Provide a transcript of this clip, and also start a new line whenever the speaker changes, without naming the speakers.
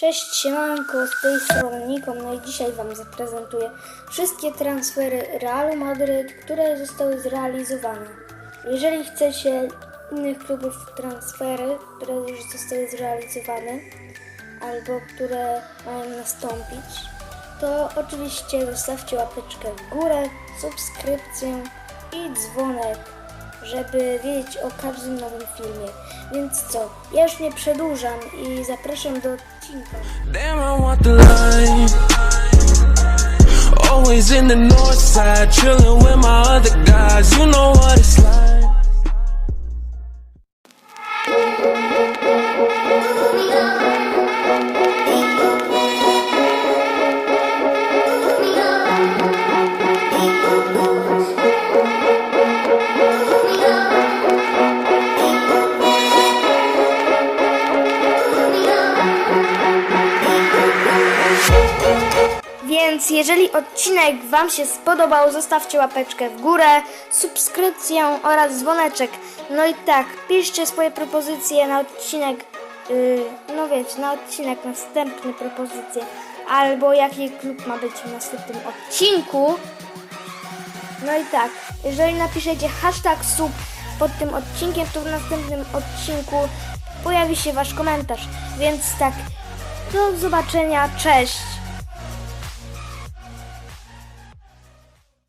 Cześć, siemanko, z tej strony no i dzisiaj Wam zaprezentuję wszystkie transfery Realu Madryt, które zostały zrealizowane. Jeżeli chcecie innych klubów transfery, które już zostały zrealizowane, albo które mają nastąpić, to oczywiście zostawcie łapeczkę w górę, subskrypcję i dzwonek, żeby wiedzieć o każdym nowym filmie. Więc co, ja już nie przedłużam i zapraszam do odcinka.
Damn,
Więc jeżeli odcinek Wam się spodobał, zostawcie łapeczkę w górę, subskrypcję oraz dzwoneczek. No i tak, piszcie swoje propozycje na odcinek, yy, no wiecie, na odcinek następny propozycje, albo jaki klub ma być w następnym odcinku. No i tak, jeżeli napiszecie hashtag sub pod tym odcinkiem, to w następnym odcinku pojawi się Wasz komentarz. Więc tak, do zobaczenia, cześć!